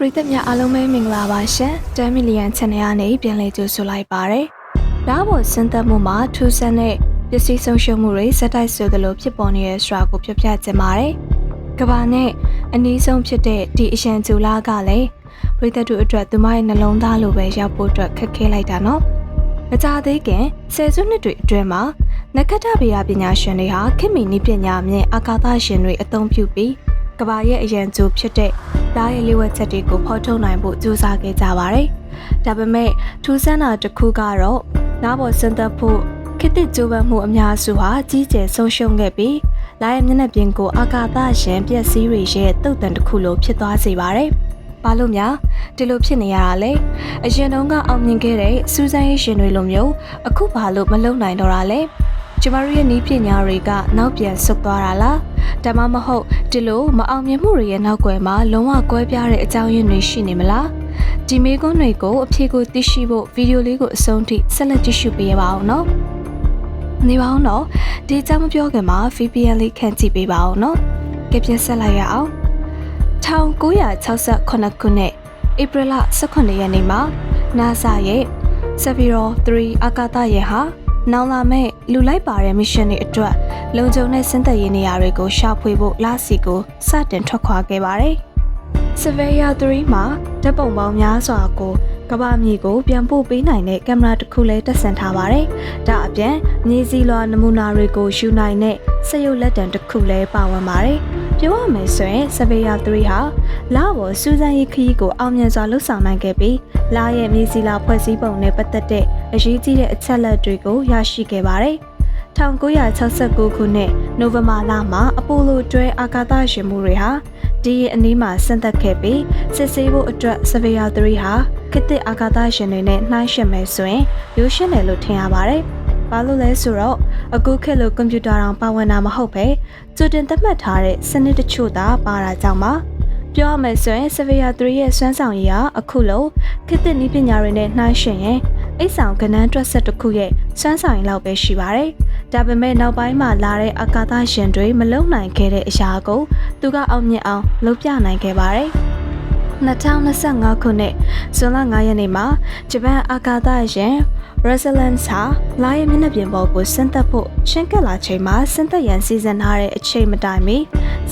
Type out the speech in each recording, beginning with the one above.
ပရိသတ်များအားလုံးပဲမင်္ဂလာပါရှင် 10 million channel ကနေပြန်လည်ကြိုဆိုလိုက်ပါရယ်။ဒါဘောစင်သက်မှုမှာထူးဆန်းတဲ့ပစ္စည်းဆုံးရှုံးမှုတွေစက်တိုက်ဆိုသလိုဖြစ်ပေါ်နေတဲ့စရာကိုပြပြချင်ပါတယ်။ကဘာနဲ့အနည်းဆုံးဖြစ်တဲ့ဒီအရန်ဂျူလာကလည်းပရိသတ်တို့အတွက်သူမရဲ့နှလုံးသားလိုပဲရောက်ဖို့အတွက်ခက်ခဲလိုက်တာနော်။မကြသေးခင်ဆယ်စုနှစ်တွေအတွင်းမှာနက္ခတ္တဗေဒပညာရှင်တွေဟာခေတ်မီနည်းပညာမြင့်အာကာသရှင်တွေအသုံးပြုပြီးကဘာရဲ့အရန်ဂျူဖြစ်တဲ့ဓာ တ်ရဲ့လျှို့ဝှက်ချက်တွေကိုဖော်ထုတ်နိုင်ဖို့ကြိုးစားခဲ့ကြပါတယ်။ဒါပေမဲ့ထူးဆန်းတာတစ်ခုကတော့နားပေါ်စင်သက်ဖို့ခေတ်သစ်ကြိုးပမ်းမှုအများစုဟာကြီးကျယ်ဆုံးရှုံးခဲ့ပြီးလာရဲ့မျက်နှာပြင်ကိုအာကာသရှင်ပျက်စီးတွေရဲ့တုတ်တန်တစ်ခုလိုဖြစ်သွားစေပါတယ်။ဘာလို့များဒီလိုဖြစ်နေရတာလဲအရင်တုန်းကအောင်မြင်ခဲ့တဲ့စူးစမ်းရေးရှင်တွေလိုမျိုးအခုဘာလို့မလုံနိုင်တော့တာလဲ ကျမတို့ရဲ့နီးပညာတွေကနောက်ပြန်ဆုတ်သွားတာလားဒါမှမဟုတ်ဒီလိုမအောင်မြင်မှုတွေရဲ့နောက်ွယ်မှာလုံးဝကွဲပြားတဲ့အကြောင်းရင်းတွေရှိနေမလားဒီမေကွန်းတွေကိုအဖြေကိုသိရှိဖို့ဗီဒီယိုလေးကိုအဆုံးထိဆက်လက်ကြည့်ရှုပေးရပါအောင်နော်နေပါအောင်နော်ဒီအကြောင်းမပြောခင်မှာ VPN လေးခန့်ကြည့်ပေးပါအောင်နော်ကြပြဆက်လိုက်ရအောင်1968ခုနှစ်ဧပြီလ18ရက်နေ့မှာ NASA ရဲ့ Severo 3အာကာသယာဉ်ဟာ နောင်လာမဲ့လူလိုက်ပါတဲ့ mission တွေအတွက်လုံခြုံတဲ့စင်သက်ရေးနေရာတွေကိုရှာဖွေဖို့လာစီကိုစတင်ထွက်ခွာခဲ့ပါတယ်။ Severa 3မှာဓာတ်ပုံပေါင်းများစွာကိုကမ္ဘာမြေကိုပြန်ပို့ပေးနိုင်တဲ့ကင်မရာတစ်ခုလည်းတပ်ဆင်ထားပါတယ်။ဒါအပြင်မြေစီလွာနမူနာတွေကိုယူနိုင်တဲ့စက်ရုပ်လက်တံတစ်ခုလည်းပါဝင်ပါတယ်။ပြောရမယ်ဆိုရင် Severa 3ဟာလာဘော်စူးစမ်းရေးခရီးကိုအောင်မြင်စွာလှုပ်ဆောင်နိုင်ခဲ့ပြီးလာရဲ့မြေစီလာဖွဲ့စည်းပုံနဲ့ပတ်သက်တဲ့ အရေးကြီးတဲ့အချက်လက်တွေကိုရရှိခဲ့ပါတယ်။1969ခုနှစ်နိုဝင်ဘာလမှာအပိုလိုတွဲအာကာသရှင်မှုတွေဟာဒီရဲ့အနီးမှာဆင်းသက်ခဲ့ပြီးစစ်ဆေးဖို့အတွက်ဆဗေယာ3ဟာခေတ်သစ်အာကာသရှင်တွေနဲ့နှိုင်းယှဉ်မယ်ဆိုရင်ရိုးရှင်းတယ်လို့ထင်ရပါတယ်။ဘာလို့လဲဆိုတော့အခုခေတ်လိုကွန်ပျူတာတောင်ပါဝင်တာမဟုတ်ပဲကြိုတင်သတ်မှတ်ထားတဲ့စနစ်တချို့သာပါတာကြောင့်ပါ။ပြောရမယ်ဆိုရင် Severe 3ရဲ့စွမ်းဆောင်ရည်ဟာအခုလိုခေတ်သစ်နည်းပညာတွေနဲ့နှိုင်းယှဉ်ရင် အိတ်ဆောင်ကဏ္ဍတွက်ဆက်တစ်ခုရဲ့စွမ်းဆောင်ရည်လောက်ပဲရှိပါတယ်။ဒါပေမဲ့နောက်ပိုင်းမှာလာတဲ့အာကာသရှင်တွေမလုံနိုင်ခဲ့တဲ့အရာကိုသူကအောင်မြင်အောင်လုပ်ပြနိုင်ခဲ့ပါတယ်။2025ခုနှစ်ဇွန်လ9ရက်နေ့မှာဂျပန်အာကာသရှင် Resilience ဟာလာရဲ့မျက်နှာပြင်ပေါ်ကိုဆင်းသက်ဖို့ရှင်းကပ်လာချိန်မှာဆင်းသက်ရန်စီစဉ်ထားတဲ့အချိန်မတိုင်မီ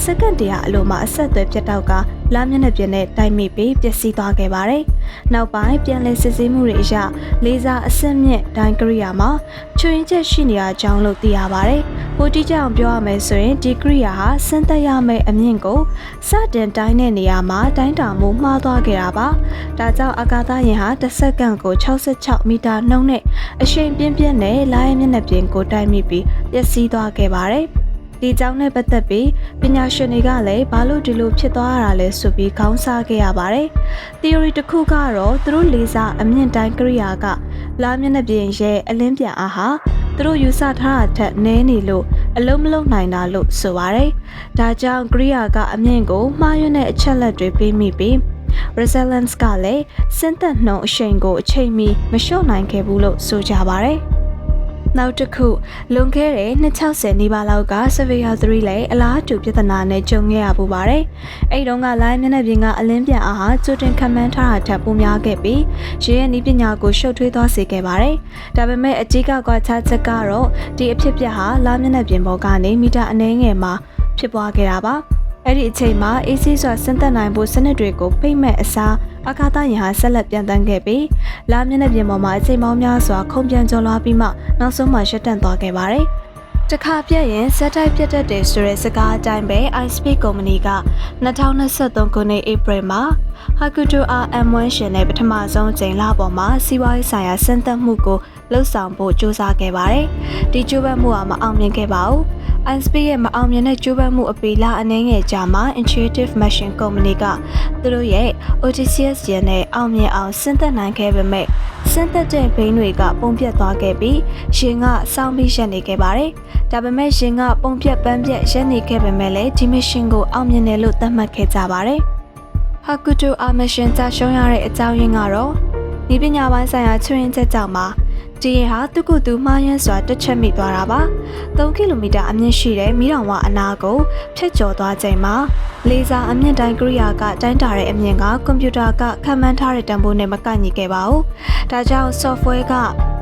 စက္ကန့်တရာအလိုမှာအဆက်အသွယ်ပြတ်တောက်က လာမျက်နှာပြင်နဲ့တိုက်မိပြီးပျက်စီးသွားခဲ့ပါတယ်။နောက်ပိုင်းပြန်လည်စစ်ဆေးမှုတွေအရလေဆာအဆင့်မြင့်ဒိုင်းကရိယာမှာချွင်းချက်ရှိနေရကြောင်းလို့သိရပါတယ်။ပိုတိကျအောင်ပြောရမယ်ဆိုရင်ဒီကရိယာဟာဆင်းသက်ရမယ့်အမြင့်ကိုစတင်တိုင်းတဲ့နေရာမှာတိုင်းတာမှုမှားသွားခဲ့တာပါ။ဒါကြောင့်အာကာသယာဉ်ဟာတစ်စက္ကန့်ကို66မီတာနှုန်းနဲ့အရှိန်ပြင်းပြင်းနဲ့လာရဲ့မျက်နှာပြင်ကိုတိုက်မိပြီးပျက်စီးသွားခဲ့ပါတယ်။ ဒီအကြောင်းနဲ့ပတ်သက်ပြီးပညာရှင်တွေကလည်းဘာလို့ဒီလိုဖြစ်သွားရတာလဲဆိုပြီးခေါင်းစားခဲ့ရပါတယ်။ theory တစ်ခုကတော့သူတို့လေးစားအမြင့်တိုင်းကရိယာကလာမျက်နှာပြင်ရဲ့အလင်းပြန်အားဟာသူတို့ယူဆထားတာထက်နည်းနေလို့အလုံးမလုံးနိုင်တာလို့ဆိုပါတယ်။ဒါကြောင့်ကရိယာကအမြင့်ကိုမှားယွင်းတဲ့အချက်လက်တွေပေးမိပြီး resilience ကလည်းစင်သက်နှုံအရှိန်ကိုအချိန်မီမလျှော့နိုင်ခဲ့ဘူးလို့ဆိုကြပါတယ်။ နောက်တစ်ခုလွန်ခဲ့တဲ့260နီးပါးလောက်က Severe 3လည်းအလားတူပြဿနာနဲ့ကြုံခဲ့ရပူပါတယ်။အဲ့တုန်းကလိုင်းမျက်နှာပြင်ကအလင်းပြန်အားဟာကြိုတင်ခံမှန်းထားတာထက်ပိုများခဲ့ပြီးရေရဲ့နီးပညာကိုရှုပ်ထွေးသွားစေခဲ့ပါတယ်။ဒါပေမဲ့အကြီးကကွာခြားချက်ကတော့ဒီအဖြစ်ပြက်ဟာလာမျက်နှာပြင်ပေါ်ကနေမီတာအနည်းငယ်မှာဖြစ်ပွားခဲ့တာပါ။ အဲ့ဒီအချိန်မှာ AC စွာဆင်းသက်နိုင်ဖို့စနစ်တွေကိုဖိတ်မဲ့အစားအာကာသယာဉ်ဟာဆက်လက်ပြန်တန်းခဲ့ပြီးလာမျက်နှာပြင်ပေါ်မှာအချိန်ပေါင်းများစွာခုန်ပြန်ကျော်လွှားပြီးမှနောက်ဆုံးမှရှက်တန့်သွားခဲ့ပါတယ်။ တခါပြက်ရင်စက်တိုက်ပြတ်တတ်တယ်ဆိုတဲ့စကားအတိုင်းပဲ iSpeed ကုမ္ပဏီက2023ခုနှစ်ဧပြီမှာ Hakuto RM1 ရှင်နဲ့ပထမဆုံးအကြိမ်လပေါ်မှာစီးပွားရေးဆိုင်ရာစံတက်မှုကိုလှုပ်ဆောင်ဖို့ကြိုးစားခဲ့ပါတယ်။ဒီကြိုးပမ်းမှုကမအောင်မြင်ခဲ့ပါဘူး။ ISP ရဲ့မအောင်မြင်တဲ့ကြိုးပမ်းမှုအပေလာအနေငယ်ကြာမှာ Intuitive Machine Company ကသူတို့ရဲ့ Odysseus ရနဲ့အောင်မြင်အောင်ဆင်းသက်နိုင်ခဲ့ပေမဲ့ ဆင်းသက်တဲ့ဘိန်းတွေကပုံပြတ်သွားခဲ့ပြီးရှင်ကစောင်းပြီးရက်နေခဲ့ပါတယ်။ဒါပေမဲ့ရှင်ကပုံပြတ်ပန်းပြတ်ရက်နေခဲ့ပေမဲ့လည်းဒီ mission ကိုအောင်မြင်တယ်လို့သတ်မှတ်ခဲ့ကြပါတယ်။ Hakuto A mission ကြာရှုံးရတဲ့အကြောင်းရင်းကတော့ဤပညာပိုင်းဆိုင်ရာချွင်းချက်ကြောင့်ပါ ဒီရင်ဟာသူ့ကိုယ်သူမှားယွင်းစွာတက်ချက်မိသွားတာပါ3ကီလိုမီတာအမြင့်ရှိတဲ့မီးတောင်ဝအနာကိုဖြတ်ကျော်သွားချိန်မှာလေဆာအမြင့်တိုင်းကိရိယာကတိုင်းတာတဲ့အမြင့်ကကွန်ပျူတာကခံမှန်းထားတဲ့တန်ဖိုးနဲ့မကိုက်ညီခဲ့ပါဘူးဒါကြောင့် software က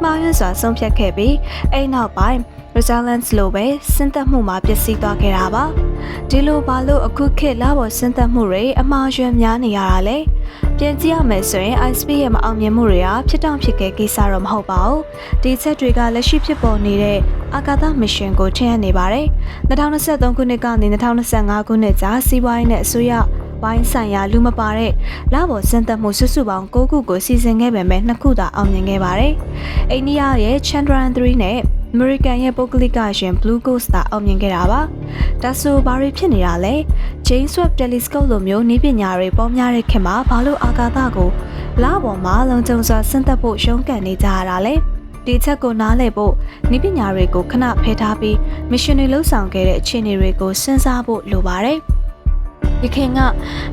မှားယွင်းစွာဆုံးဖြတ်ခဲ့ပြီးအဲ့နောက်ပိုင်း resilience လို့ပဲစဉ်သက်မှုမှာပျက်စီးသွားခဲ့တာပါ ဒီလိုဘာလို့အခုခေတ်လာပေါ်စဉ်သက်မှုတွေအမှားယွင်းများနေရတာလဲပြန်ကြည့်ရမယ်ဆိုရင် ISP ရဲ့မအောင်မြင်မှုတွေကဖြစ်တောင့်ဖြစ်ခဲ့ကိစ္စတော့မဟုတ်ပါဘူးဒီချက်တွေကလက်ရှိဖြစ်ပေါ်နေတဲ့အာကာသမစ်ရှင်ကိုထင်ရနေပါတယ်2023ခုနှစ်ကနေ2025ခုနှစ်ကြားစီးပွားရေးနဲ့အစိုးရဝိုင်းဆိုင်ရာလူမပါတဲ့လပေါ်စင်သက်မှုစုစုပေါင်း9ခုကိုစီစဉ်ခဲ့ပေမဲ့2ခုသာအောင်မြင်ခဲ့ပါတယ်။အိန္ဒိယရဲ့ Chandrayaan 3နဲ့ American ရဲ့ပုဂ္ဂလိကရှင် Blue Ghost သာအောင်မြင်ခဲ့တာပါ။ဒါဆိုဘာတွေဖြစ်နေတာလဲ။ James Webb Telescope လိုမျိုးနည်းပညာတွေပေါများတဲ့ခင်မှာဘာလို့အာကာသကိုလပေါ်မှာလုံခြုံစွာဆင်းသက်ဖို့ရှုံးကန်နေကြရတာလဲ။ဒီချက်ကိုနားလည်ဖို့နည်းပညာတွေကိုခဏဖယ်ထားပြီး mission တွေလှုပ်ဆောင်ခဲ့တဲ့အခြေအနေတွေကိုစဉ်းစားဖို့လိုပါတယ်။ ရခင်က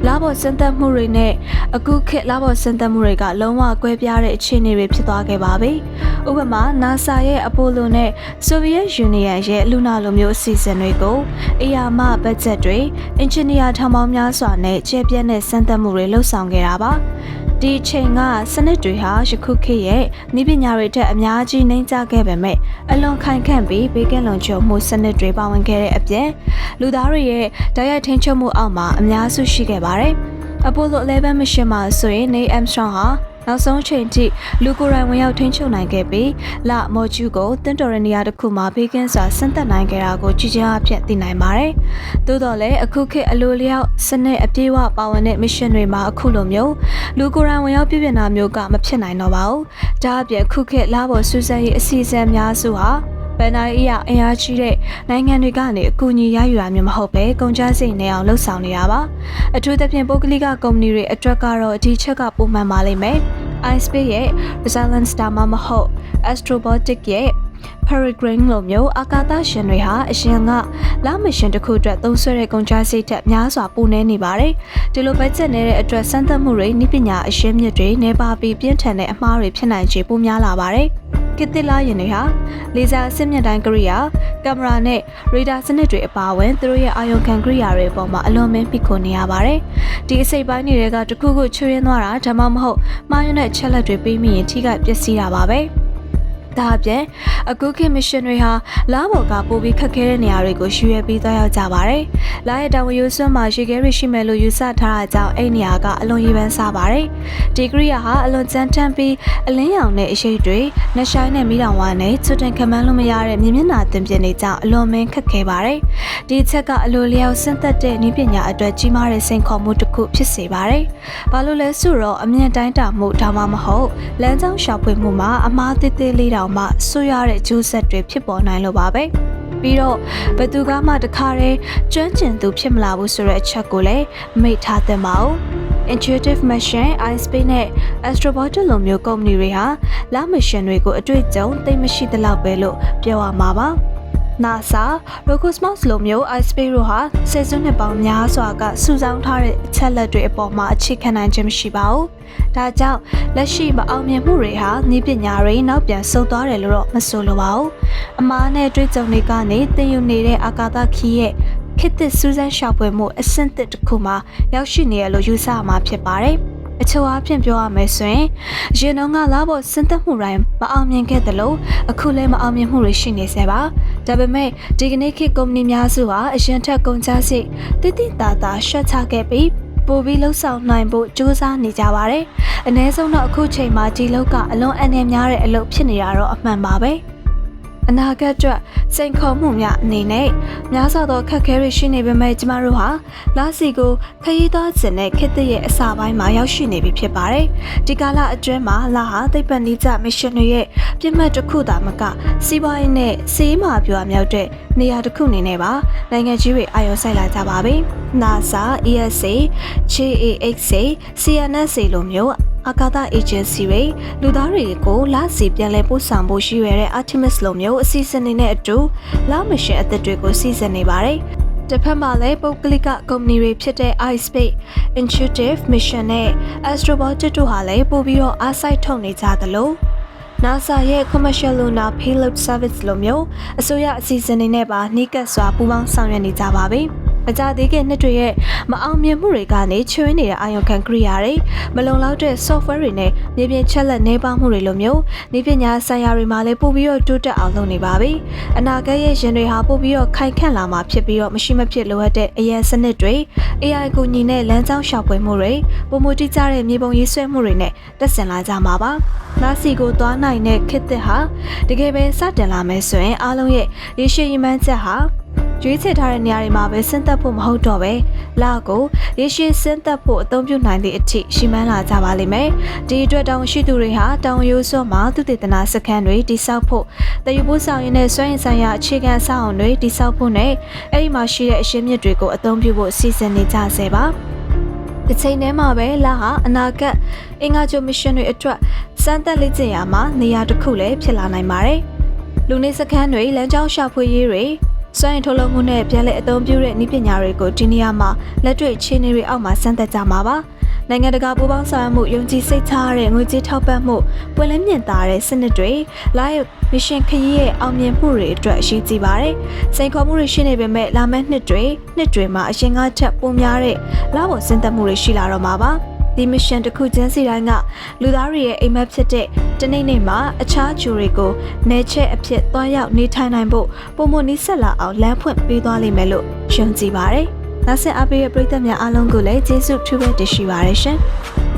လာဘော်စင်သက်မှုတွေနဲ့အခုခေတ်လာဘော်စင်သက်မှုတွေကလုံးဝကွဲပြားတဲ့အခြေအနေတွေဖြစ်သွားခဲ့ပါပြီ။ဥပမာ NASA ရဲ့အပိုလိုနဲ့ Soviet Union ရဲ့လူနာလိုမျိုးအစီအစဉ်တွေကိုအရာမဘတ်ဂျက်တွေအင်ဂျင်နီယာထောင်ပေါင်းများစွာနဲ့ကျဲပြန့်တဲ့စမ်းသပ်မှုတွေလှုပ်ဆောင်ခဲ့တာပါ။ ဒီအချိန်ကစနစ်တွေဟာယခုခေတ်ရဲ့ဤပညာတွေထက်အများကြီးနှိမ့်ကျခဲ့ပေမဲ့အလွန်ခိုင်ခန့်ပြီးဘေးကင်းလုံခြုံမှုစနစ်တွေပါဝင်ခဲ့တဲ့အပြင်လူသားတွေရဲ့တိုက်ရိုက်ထိန်းချုပ်မှုအောက်မှာအများစုရှိခဲ့ပါတယ်။ Apollo 11 mission မှာဆိုရင် Neil Armstrong ဟာ နောက်ဆုံးချိန်ထိလူကိုယ်တိုင်ဝင်ရောက်ထိန်းချုပ်နိုင်ခဲ့ပြီးလမော်ကျူးကိုတင်တော်ရနေရာတစ်ခုမှာဘေးကင်းစွာဆင်းသက်နိုင်ခဲ့တာကိုကြည်ကြားအဖြစ်သိနိုင်ပါတယ်။သို့တော်လည်းအခုခေတ်အလိုလျောက်စနစ်အပြည့်အဝပါဝင်တဲ့ mission တွေမှာအခုလိုမျိုးလူကိုယ်တိုင်ဝင်ရောက်ပြည့်ပြည့်နာမျိုးကမဖြစ်နိုင်တော့ပါဘူး။ဒါအပြင်အခုခေတ်လာပေါ်စူးစမ်းရေးအစီအစဉ်များစုဟာ ဗန်နိုင်အရာအင်အားကြီးတဲ့နိုင်ငံတွေကနေအကူအညီရယူရမျိုးမဟုတ်ပဲကုန်ကျစရိတ်နဲ့အောင်လှုပ်ဆောင်နေတာပါအထူးသဖြင့်ပုဂ္ဂလိကကုမ္ပဏီတွေအတွက်ကတော့ဒီချက်ကပုံမှန်ပါလိမ့်မယ် iSpace ရဲ့ Resilience ဒါမှမဟုတ် Astrobotic ရဲ့ Peregrine လိုမျိုးအာကာသရှင်တွေဟာအရှင်ကလာမရှင်တစ်ခုအတွက်သုံးဆွဲတဲ့ကုန်ကျစရိတ်ထက်များစွာပိုနေနေပါတယ်။ဒီလိုဘတ်ဂျက်နေတဲ့အတွက်စမ်းသပ်မှုတွေနည်းပညာအရှင်းမြစ်တွေနေပါပြီးပြင်းထန်တဲ့အမှားတွေဖြစ်နိုင်ခြေပိုများလာပါတယ်။ ကစ်တစ်လာရင်တွေဟာလေဆာအဆင့်မြင့်တိုင်းကိရိယာကင်မရာနဲ့ရေဒါစနစ်တွေအပါအဝင်သူတို့ရဲ့အာရုံခံကိရိယာတွေအပေါ်မှာအလွန်မင်းဖိခိုနေရပါတယ်။ဒီအစိပ်ပိုင်းတွေကတခုခုချွေးရင်းသွားတာဒါမှမဟုတ်မှားယွင်းတဲ့ချက်လက်တွေပေးမိရင်ထိခိုက်ပျက်စီးတာပါပဲ။ဒါအပြင်အခုခေတ်မရှင်တွေဟာလာဘော်ကပိုပြီးခက်ခဲတဲ့နေရာတွေကိုရွေးပြီးသွားရောက်ကြပါတယ်။လာရဲ့တောင်ဝရိုးစွန်းမှာရေခဲတွေရှိမယ်လို့ယူဆထားတာကြောင့်အဲ့နေရာကအလွန်ရေးပန်းစားပါတယ်။ဒီဂရိယာဟာအလွန်ကြမ်းတမ်းပြီးအလင်းရောင်တဲ့အရှိတ်တွေနှဆိုင်နဲ့မိတောင်ဝါနဲ့ချွတ်တင်ခမန်းလို့မရတဲ့မြင်မျက်နှာတင်ပြနေကြောင့်အလွန်မင်းခက်ခဲပါတယ်။ဒီချက်ကအလိုလျောက်ဆင့်သက်တဲ့နည်းပညာအတွက်ကြီးမားတဲ့စိန်ခေါ်မှုတစ်ခုဖြစ်စေပါတယ်။ဘာလို့လဲဆိုတော့အမြင့်တိုင်းတာမှုဒါမှမဟုတ်လမ်းကြောင်းရှာဖွေမှုမှာအမားသေးသေးလေးတောင်မှဆွရတဲ့ဂျိုးဆက်တွေဖြစ်ပေါ်နိုင်လို့ပါပဲပြီးတော့ဘသူကမှတခါတည်းကျွမ်းကျင်သူဖြစ်မလာဘူးဆိုတဲ့အချက်ကိုလည်းမိတ်ထားသင့်ပါဦး Intuitive Machine, iSpace နဲ့ Astrobot လိုမျိုးကုမ္ပဏီတွေဟာလာ mission တွေကိုအတွေ့အကြုံသိမရှိသလောက်ပဲလို့ပြောရမှာပါ။ NASA, Roscosmos လိုမျိုး iSpace တို့ဟာဆယ်စုနှစ်ပေါင်းများစွာကစုဆောင်းထားတဲ့အချက်လက်တွေအပေါ်မှာအခြေခံနိုင်ခြင်းမရှိပါဘူး။ဒါကြောင့်လက်ရှိမအောင်မြင်မှုတွေဟာနည်းပညာတွေနောက်ပြန်ဆုတ်သွားတယ်လို့တော့မဆိုလိုပါဘူး။အမားနဲ့တွေ့ကြုံတွေကနေသင်ယူနေတဲ့အာကာသခီးရဲ့ခေတ်သစ်စူးစမ်းရှာဖွေမှုအဆင့်သစ်တစ်ခုမှာရောက်ရှိနေရလို့ယူဆမှာဖြစ်ပါတယ်။အချို့အဖြစ်ပြောရမယ်ဆိုရင်အရင်တော့ကလာဖို့စဉ်သက်မှုတိုင်းမအောင်မြင်ခဲ့တယ်လို့အခုလည်းမအောင်မြင်မှုတွေရှိနေစေပါ ဒါပေမဲ့ဒီကနေ့ခေတ်ကုမ္ပဏီများစုဟာအရင်ထက်ကုန်ကျစရိတ်တိတိတသာရှော့ချခဲ့ပြီးပိုပြီးလှုပ်ဆောင်နိုင်ဖို့ကြိုးစားနေကြပါတယ်။အ ਨੇ ဆုံးတော့အခုချိန်မှာဒီလောက်က အလွန်အန္တရာယ်များတဲ့အလုပ်ဖြစ်နေတာတော့အမှန်ပါပဲ။ အနာဂတ်အတွက်စိန်ခေါ်မှုများအနေနဲ့များစွာသောခက်ခဲတွေရှိနေပေမဲ့ကျမတို့ဟာလာစီကိုခရီးသွားခြင်းနဲ့ခေတ်သစ်ရဲ့အစာပိုင်းမှာရောက်ရှိနေပြီဖြစ်ပါတယ်။ဒီကာလအတွင်းမှာလာဟာသိပ္ပံနည်းကျမစ်ရှင်တွေရဲ့ပြစ်မှတ်တစ်ခုသာမကစီးပွားရေးနဲ့စီးမာပြောအမြောက်တဲ့နေရာတစ်ခုအနေနဲ့ပါနိုင်ငံကြီးတွေအာရုံစိုက်လာကြပါပြီ။ NASA, ESA, JAXA, CNSA လိုမျိုး အာကာသအေဂျင်စီတွေလူသားတွေကိုလစီပြန်လည်ပို့ဆောင်ဖို့ရှိရတဲ့ Artemis လိုမျိုးအစီအစဉ်တွေနဲ့အတူလမရှင်အသစ်တွေကိုစီစဉ်နေပါတယ်။တစ်ဖက်မှာလည်းပုဂ္ဂလိကကုမ္ပဏီတွေဖြစ်တဲ့ iSpace, Intuitive Mission နဲ့ Astrobot တို့ဟာလည်းပို့ပြီးတော့အားစိုက်ထုတ်နေကြသလို NASA ရဲ့ Commercial Lunar Payload Service လိုမျိုးအစိုးရအစီအစဉ်တွေနဲ့ပါနှိကပ်စွာပူးပေါင်းဆောင်ရွက်နေကြပါပြီ။ အကြသေးခင်နှစ်တွေရဲ့မအောင်မြင်မှုတွေကနေချွေးနေတဲ့အာရုံခံကိရိယာတွေမလုံလောက်တဲ့ software တွေနဲ့မြေပြင်ချက်လက်နှဲပါမှုတွေလိုမျိုးဤပညာဆိုင်ရာတွေမှာလည်းပို့ပြီးတော့တိုးတက်အောင်လုပ်နေပါပြီ။အနာဂတ်ရဲ့ရင်တွေဟာပို့ပြီးတော့ခိုင်ခန့်လာမှာဖြစ်ပြီးတော့မရှိမဖြစ်လိုအပ်တဲ့အရန်စနစ်တွေ AI ကိုညီနဲ့လမ်းကြောင်းရှောက်ပွေမှုတွေပုံမတိကျတဲ့မြေပုံရေးဆွဲမှုတွေနဲ့တက်ဆင်လာကြမှာပါ။နာစီကိုသွားနိုင်တဲ့ခစ်သစ်ဟာတကယ်ပဲစတင်လာမယ်ဆိုရင်အားလုံးရဲ့ရေရှည်ရည်မှန်းချက်ဟာ ရွေးချယ်ထားတဲ့နေရာတွေမှာပဲဆင်းသက်ဖို့မဟုတ်တော့ပဲလာကိုရေရှည်ဆင်းသက်ဖို့အသုံးပြုနိုင်သည့်အထိရှိမှန်းလာကြပါလိမ့်မယ်ဒီအတွက်တောင်ရှိသူတွေဟာတောင်ရိုးစော့မှာသူတည်တနာစခန်းတွေတိစောက်ဖို့တယူပိုးဆောင်ရင်နဲ့စွမ်းရင်ဆိုင်ရာအခြေခံအဆောက်အအုံတွေတိစောက်ဖို့နဲ့အဲ့ဒီမှာရှိတဲ့အရှင်းမြစ်တွေကိုအသုံးပြုဖို့စီစဉ်နေကြဆဲပါတစ်ချိန်တည်းမှာပဲလာဟာအနာဂတ်အင်္ဂါဂြိုမစ်ရှင်တွေအတွက်စမ်းသပ်လေ့ကျင့်ရာမှာနေရာတစ်ခုလည်းဖြစ်လာနိုင်ပါတယ်လူနေစခန်းတွေလမ်းကြောင်းရှာဖွေရေးတွေ စွမ်းရင်ထုတ်လုပ်မှုနဲ့ပြန်လည်အသုံးပြုတဲ့နည်းပညာတွေကိုဒီနေရာမှာလက်တွေ့အခြေအနေတွေအောက်မှာစမ်းသပ်ကြမှာပါနိုင်ငံတကာပူးပေါင်းဆောင်ရွက်မှုယုံကြည်စိတ်ချရတဲ့ငွေကြေးထောက်ပံ့မှုပွင့်လင်းမြင့်သာတဲ့စနစ်တွေ live mission ခရီးရဲ့အောင်မြင်မှုတွေအတွက်အရေးကြီးပါတယ်။စိန်ခေါ်မှုတွေရှိနေပေမဲ့လာမယ့်နှစ်တွေနှစ်တွေမှာအရင်ကထက်ပိုများတဲ့လာဖို့စဉ်သက်မှုတွေရှိလာတော့မှာပါ။ ဒီ mission တစ်ခုချင်းစီတိုင်းကလူသားတွေရဲ့အိမ်မက်ဖြစ်တဲ့တနေ့နေ့မှာအခြားဂျူတွေကိုနေချက်အဖြစ်သွားရောက်နေထိုင်နိုင်ဖို့ပုံမနီးဆက်လာအောင်လမ်းဖွင့်ပေးသွားလိမ့်မယ်လို့ယုံကြည်ပါတယ်။နောက်ဆက်အပေးရဲ့ပရိသတ်များအားလုံးကိုလည်းကျေးဇူးထူးပဲတင်ရှိပါရရှင်။